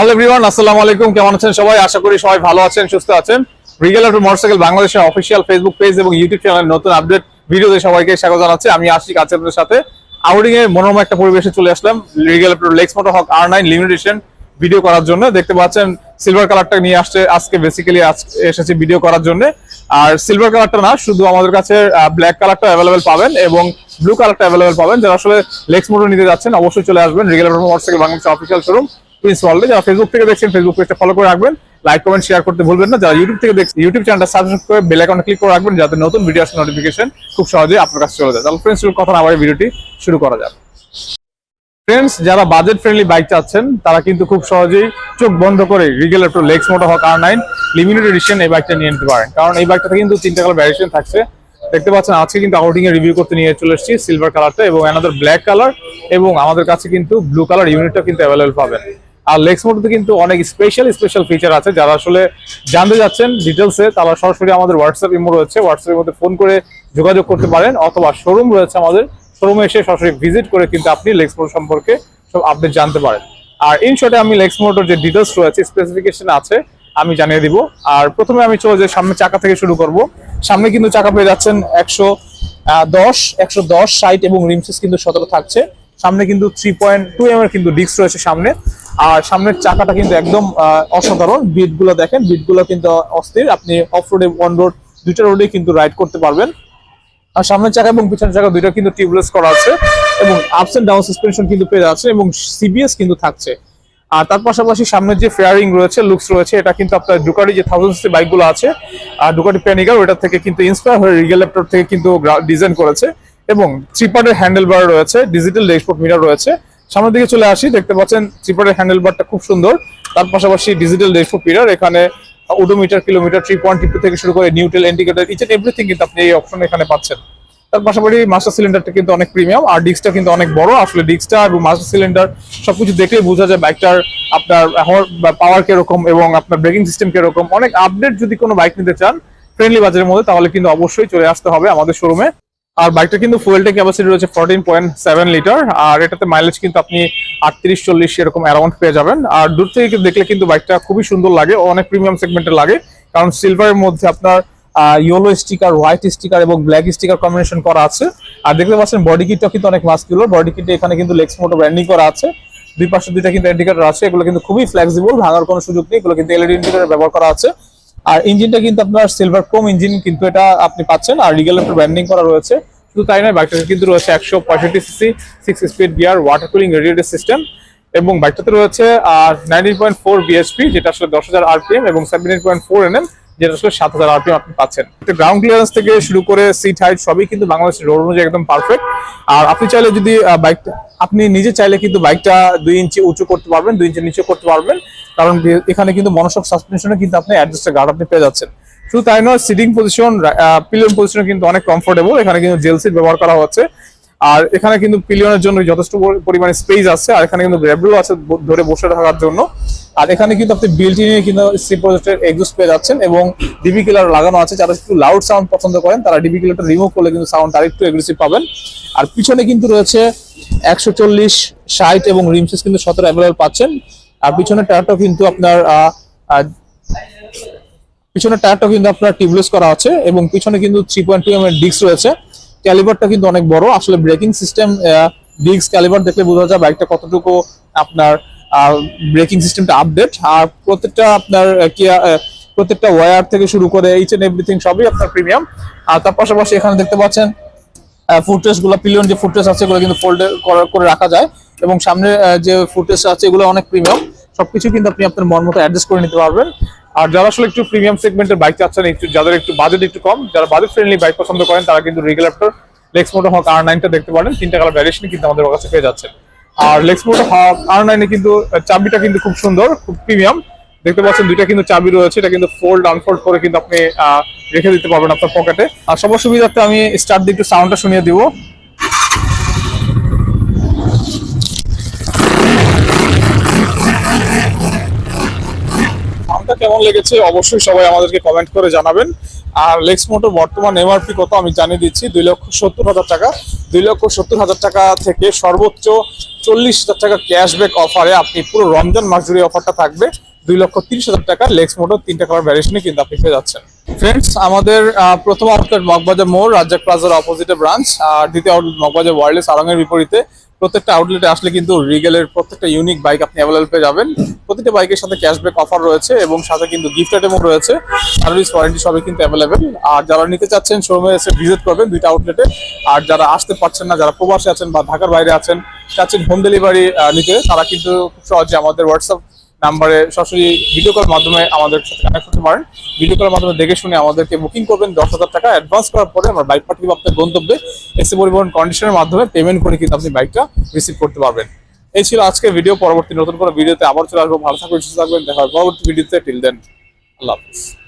Hello everyone আসসালামু আলাইকুম। কেমন আছেন সবাই? আশা করি সবাই ভালো আছেন, সুস্থ আছেন। রিগেল অফ মোটরসাইকেল বাংলাদেশের অফিসিয়াল ফেসবুক পেজ এবং ইউটিউব চ্যানেলের নতুন আপডেট ভিডিওতে সবাইকে স্বাগত জানাচ্ছি। আমি আশিক, আছি আপনাদের সাথে। আউটিং এর মনোরম একটা পরিবেশে চলে আসলাম। Regal Lex motor hawk R nine limitation video করার জন্য। দেখতে পাচ্ছেন সিলভার কালারটা নিয়ে আসছে। আজকে বেসিক্যালি এসেছে ভিডিও করার জন্য। আর সিলভার কালারটা না, শুধু আমাদের কাছে ব্ল্যাক কালারটা অ্যাভেলেবেল পাবেন এবং ব্লু কালারটা অ্যাভেলেবেল পাবেন। যারা আসলে লেক্স মোটর নিতে যাচ্ছেন, অবশ্যই চলে আসবেন। রেগুলার মোটরসাইকেল বাংলাদেশের অফিসিয়াল শোরুম প্রিন্স যারা ফেসবুক থেকে দেখছেন ফেসবুক পেজটা ফলো করে রাখবেন। লাইক কমেন্ট শেয়ার করতে ভুলবেন না। যারা ইউটিউব থেকে দেখছেন ইউটিউব চ্যানেলটা সাবস্ক্রাইব করে বেল আইকনে ক্লিক করে রাখবেন, যাতে নতুন ভিডিও আসলে নোটিফিকেশন খুব সহজে আপনার কাছে চলে যায়। তাহলে ফ্রেন্ডস কথা আবার ভিডিওটি শুরু করা যাক। ফ্রেন্ডস যারা বাজেট ফ্রেন্ডলি বাইক চাচ্ছেন, তারা কিন্তু খুব সহজেই চোখ বন্ধ করে রিগেল একটু Lex motor hawk R nine limited edition এই বাইকটা নিয়ে নিতে পারেন। কারণ এই বাইকটাতে কিন্তু তিনটা কালার ভ্যারিয়েশন থাকছে। দেখতে পাচ্ছেন, আজকে কিন্তু আউটিং এর রিভিউ করতে নিয়ে চলে এসেছি সিলভার কালারটা এবং অ্যানাদার ব্ল্যাক কালার এবং আমাদের কাছে কিন্তু ব্লু কালার ইউনিটটা কিন্তু অ্যাভেলেবল পাবেন। আর লেক্স মোটরতে কিন্তু অনেক স্পেশাল স্পেশাল ফিচার আছে। যারা আসলে জানতে যাচ্ছেন ডিটেলসে তারা সরাসরি আমাদের হোয়াটসঅ্যাপ ইমো রয়েছে। হোয়াটসঅ্যাপের মধ্যে ফোন করে যোগাযোগ করতে পারেন অথবা শোরুম রয়েছে আমাদের। শোরুমে এসে সরাসরি ভিজিট করে কিন্তু আপনি লেক্স মোটর সম্পর্কে সব আপডেট জানতে পারেন। আর ইন শর্টে আমি লেক্স মোটর যে ডিটেলস রয়েছে স্পেসিফিকেশন আছে, আমি জানিয়ে দিব। আর প্রথমে আমি চলে যাই সামনে চাকা থেকে শুরু করব। সামনে কিন্তু চাকা পেয়ে যাচ্ছেন একশো দশ একশো দশ সাইট এবং রিমসেস কিন্তু সতেরো থাকছে। সামনে কিন্তু থ্রি পয়েন্ট টু এম এর কিন্তু ডিস্ক রয়েছে সামনে। আর সামনের চাকাটা কিন্তু একদম অসাধারণ। বিটগুলো দেখেন বিটগুলো কিন্তু অস্থির। আপনি অফ রোডে অন রোড দুইটা রোডে কিন্তু রাইড করতে পারবেন। আর সামনের চাকা এবং পিছনের চাকা দুইটা কিন্তু টিউবলেস করা আছে এবং আপস এন্ড ডাউন সাসপেনশন কিন্তু পেয়ে যাচ্ছে এবং সিবিএস কিন্তু থাকছে। আর তার পাশাপাশি সামনে যে ফেয়ারিং রয়েছে লুকস রয়েছে, এটা কিন্তু আপনার ডুকারি যে থাউজেন্ড সিসি বাইকগুলো আছে, আর ডুকারি প্যানিকার ওটা থেকে কিন্তু ইন্সপায়ার হয়ে রিগেল ল্যাপটপ থেকে কিন্তু ডিজাইন করেছে এবং থ্রি পার্টের হ্যান্ডেল বার রয়েছে ডিজিটাল ড্যাশবোর্ড মিরার রয়েছে। সামনের দিকে চলে আসি, দেখতে পাচ্ছেন থ্রি পার্টের হ্যান্ডেল বারটা খুব সুন্দর। তার পাশাপাশি ডিজিটাল ড্যাশবোর্ড মিরার এখানে odometer kilometre three point two থেকে শুরু করে neutral indicator each and everything কিন্তু আপনি এই অপশন এখানে পাচ্ছেন। তার পাশাপাশি মাস্টার সিলিন্ডারটা কিন্তু অনেক প্রিমিয়াম আর ডিস্কটা কিন্তু অনেক বড়। আসলে ডিস্কটা এবং মাস্টার সিলিন্ডার সবকিছু দেখলেই বোঝা যায় বাইকটার আপনার পাওয়ার কীরকম এবং আপনার ব্রেকিং সিস্টেম কীরকম। অনেক আপডেট যদি কোনো বাইক নিতে চান ফ্রেন্ডলি বাজারের মধ্যে, তাহলে কিন্তু অবশ্যই চলে আসতে হবে আমাদের শোরুমে আর বাইকটা কিন্তু ফুয়েল ট্যাঙ্ক ক্যাপাসিটি রয়েছে ফোরটিন পয়েন্ট সেভেন লিটার আর এটাতে মাইলেজ কিন্তু আপনি আটত্রিশ চল্লিশ এরকম অ্যারাউন্ড পেয়ে যাবেন। আর দূর থেকে দেখলে কিন্তু বাইকটা খুবই সুন্দর লাগে, অনেক প্রিমিয়াম সেগমেন্টের লাগে, কারণ সিলভারের মধ্যে আপনার ইয়েলো স্টিকার হোয়াইট স্টিকার এবং ব্ল্যাক স্টিকার কম্বিনেশন করা আছে। আর দেখতে পাচ্ছেন বডি কিটটা কিন্তু অনেক মাস্কুলার বডি কিটে এখানে কিন্তু লেক্স মোটো ব্র্যান্ডিং করা আছে। দুই পাশে দুইটা কিন্তু ইন্ডিকেটর আছে, এগুলো কিন্তু খুবই ফ্লেক্সিবল ভাঙার কোনো সুযোগ নেই, এগুলো কিন্তু এলইডি ইন্ডিকেটর ব্যবহার করা আছে। আর ইঞ্জিনটা কিন্তু আপনার সিলভার ক্রোম ইঞ্জিন কিন্তু এটা আপনি পাচ্ছেন। আর রিগেল ব্র্যান্ডিং করা রয়েছে। শুধু তাই নয় বাইকটাতে কিন্তু রয়েছে একশো পঁয়ষট্টি CC six speed gear water cooling radiator system এবং বাইকটাতে রয়েছে নাইনটিন পয়েন্ট ফোর বিএসপি যেটা আসলে দশ হাজার আরপিএম এবং সেভেন্টিন পয়েন্ট ফোর এনএম যেটা আসলে সাত হাজার আরপিএম আপনি পাচ্ছেন। গ্রাউন্ড ক্লিয়ারেন্স থেকে শুরু করে সিট হাইট সবই কিন্তু বাংলাদেশের রোড অনুযায়ী একদম পারফেক্ট আর আপনি চাইলে যদি বাইকটা আপনি নিজে চাইলে কিন্তু বাইকটা দুই ইঞ্চি উঁচু করতে পারবেন, দুই ইঞ্চি নিচু করতে পারবেন। কারণ এখানে কিন্তু মনোসক সাসপেনশনে কিন্তু আপনি অ্যাডজাস্টার গার্ড আপনি পেয়ে যাচ্ছেন। শুধু তাই নয় সিটিং পজিশন পিলিয়ন পজিশন কিন্তু অনেক কমফোর্টেবল এখানে কিন্তু জেল সিট ব্যবহার করা হচ্ছে। আর এখানে কিন্তু পিলিয়নের জন্য যথেষ্ট পরিমাণে স্পেস আছে, আর এখানে কিন্তু গ্র্যাবলও আছে ধরে বসে থাকার জন্য। আর এখানে কিন্তু আপনি বিল্ট ইনে কিন্তু সি প্রজেক্টের পেয়ে যাচ্ছেন এবং ডিবি কিলার লাগানো আছে, যারা একটু লাউড সাউন্ড পছন্দ করেন, তারা ডিবি কিলারটা রিমুভ করলে কিন্তু সাউন্ড আরেকটু এগ্রেসিভ পাবেন। আর পিছনে কিন্তু রয়েছে একশো চল্লিশ, ষাট এবং রিমসেস কিন্তু সতেরো অ্যাভেলেবল পাচ্ছেন। আর পিছনে টায়ারটাও কিন্তু আপনার পিছনে টায়ারটা কিন্তু আপনার টিউবলেস করা আছে এবং পিছনে কিন্তু থ্রি পয়েন্ট টু এম এর ডিস্ক রয়েছে। ক্যালিবারটা কিন্তু অনেক বড়। আসলে ব্রেকিং সিস্টেম ডিস্ক ক্যালিবার দেখলে বোঝা যায় বাইকটা কতটুকু আপনার ব্রেকিং সিস্টেমটা আপডেট আর প্রত্যেকটা আপনার কি প্রত্যেকটা ওয়্যার থেকে শুরু করে এইচ এন্ড এভরিথিং সবই আপনার প্রিমিয়াম আর তার পাশাপাশি এখানে দেখতে পাচ্ছেন ফুটরেসগুলো পিলিয়ন যে ফুটরেস আছে, এগুলো কিন্তু ফোল্ড করে রাখা যায়। এবং সামনে যে ফুটরেস আছে, এগুলো অনেক প্রিমিয়াম সবকিছু কিন্তু আপনি আপনার মন মতো অ্যাডজাস্ট করে নিতে পারবেন। আর যারা আসলে একটু প্রিমিয়াম সেগমেন্টের বাইক চাচ্ছেন, একটু যাদের একটু বাজেট একটু কম, যারা বাজেট ফ্রেন্ডলি বাইক পছন্দ করেন, তারা কিন্তু রেগুলার লেক্স মোটো হক আর নাইনটা দেখতে পারেন। তিনটা কালার ভ্যারিয়েশন কিন্তু আমাদের কাছে পেয়ে যাচ্ছেন। আর লেক্স মোটো হক আর নাইনে কিন্তু চাবিটা কিন্তু খুব সুন্দর, খুব প্রিমিয়াম দেখতে পাচ্ছেন দুইটা কিন্তু চাবি রয়েছে, এটা কিন্তু ফোল্ড আনফোল্ড করে কিন্তু আপনি রেখে দিতে পারবেন আপনার পকেটে আর সবার সুবিধার্থে আমি স্টার্ট দিয়ে একটু সাউন্ডটা শুনিয়ে দিব সাউন্ডটা কেমন লেগেছে অবশ্যই সবাই আমাদেরকে কমেন্ট করে জানাবেন। আর লেক্স মোটো বর্তমান এমআরপি কত আমি জানিয়ে দিচ্ছি, দুই লক্ষ সত্তর হাজার টাকা। দুই লক্ষ সত্তর হাজার টাকা থেকে সর্বোচ্চ চল্লিশ হাজার টাকা ক্যাশব্যাক অফারে আপনি পুরো রমজান মাস জুড়ে অফারটা থাকবে। দুই লক্ষ তিরিশ হাজার টাকা লেক্স মোটো তিনটা কালার ভ্যারিয়েশনে কিন্তু আপনি পেয়ে যাচ্ছেন। ফ্রেন্ডস আমাদের প্রথম আউটলেট মগবাজার মোড়, রাজ্জাক প্লাজার অপোজিটে ব্রাঞ্চ আর দ্বিতীয় আউটলেট মগবাজার ওয়ারলেস আরঙের বিপরীতে। প্রত্যেকটা আউটলেটে আসলে কিন্তু রিগেলের প্রত্যেকটা ইউনিক বাইক আপনি অ্যাভেলেবল পেয়ে যাবেন। প্রতিটা বাইকের সাথে ক্যাশব্যাক অফার রয়েছে এবং সাথে কিন্তু গিফট আইটেমও রয়েছে। সার্ভিস ওয়ারেন্টি সবই কিন্তু অ্যাভেলেবেল আর যারা নিতে চাচ্ছেন শোরুমে এসে ভিজিট করবেন দুইটা আউটলেটে আর যারা আসতে পারছেন না, যারা প্রবাসে আছেন বা ঢাকার বাইরে আছেন, চাচ্ছেন হোম ডেলিভারি নিতে, তারা কিন্তু খুব সহজে আমাদের হোয়াটসঅ্যাপ নাম্বারে সরাসরি ভিডিও কল মাধ্যমে আমাদের সাথে কানেক্ট করতে পারেন। ভিডিও কলের মাধ্যমে দেখে শুনে আমাদেরকে বুকিং করবেন দশ হাজার টাকা অ্যাডভান্স করার পরে আমরা বাইক পাঠিয়ে আপনার গন্তব্যে এসে পরিবহন কন্ডিশনের মাধ্যমে পেমেন্ট করে কিন্তু আপনি বাইকটা রিসিভ করতে পারবেন। এই ছিল আজকে ভিডিও পরবর্তী নতুন করে ভিডিওতে আবার চলে আসব। ভালো থাকবেন, সুস্থ থাকবেন। দেখা পরবর্তী ভিডিওতে টিল দেন আল্লাহ হাফিজ।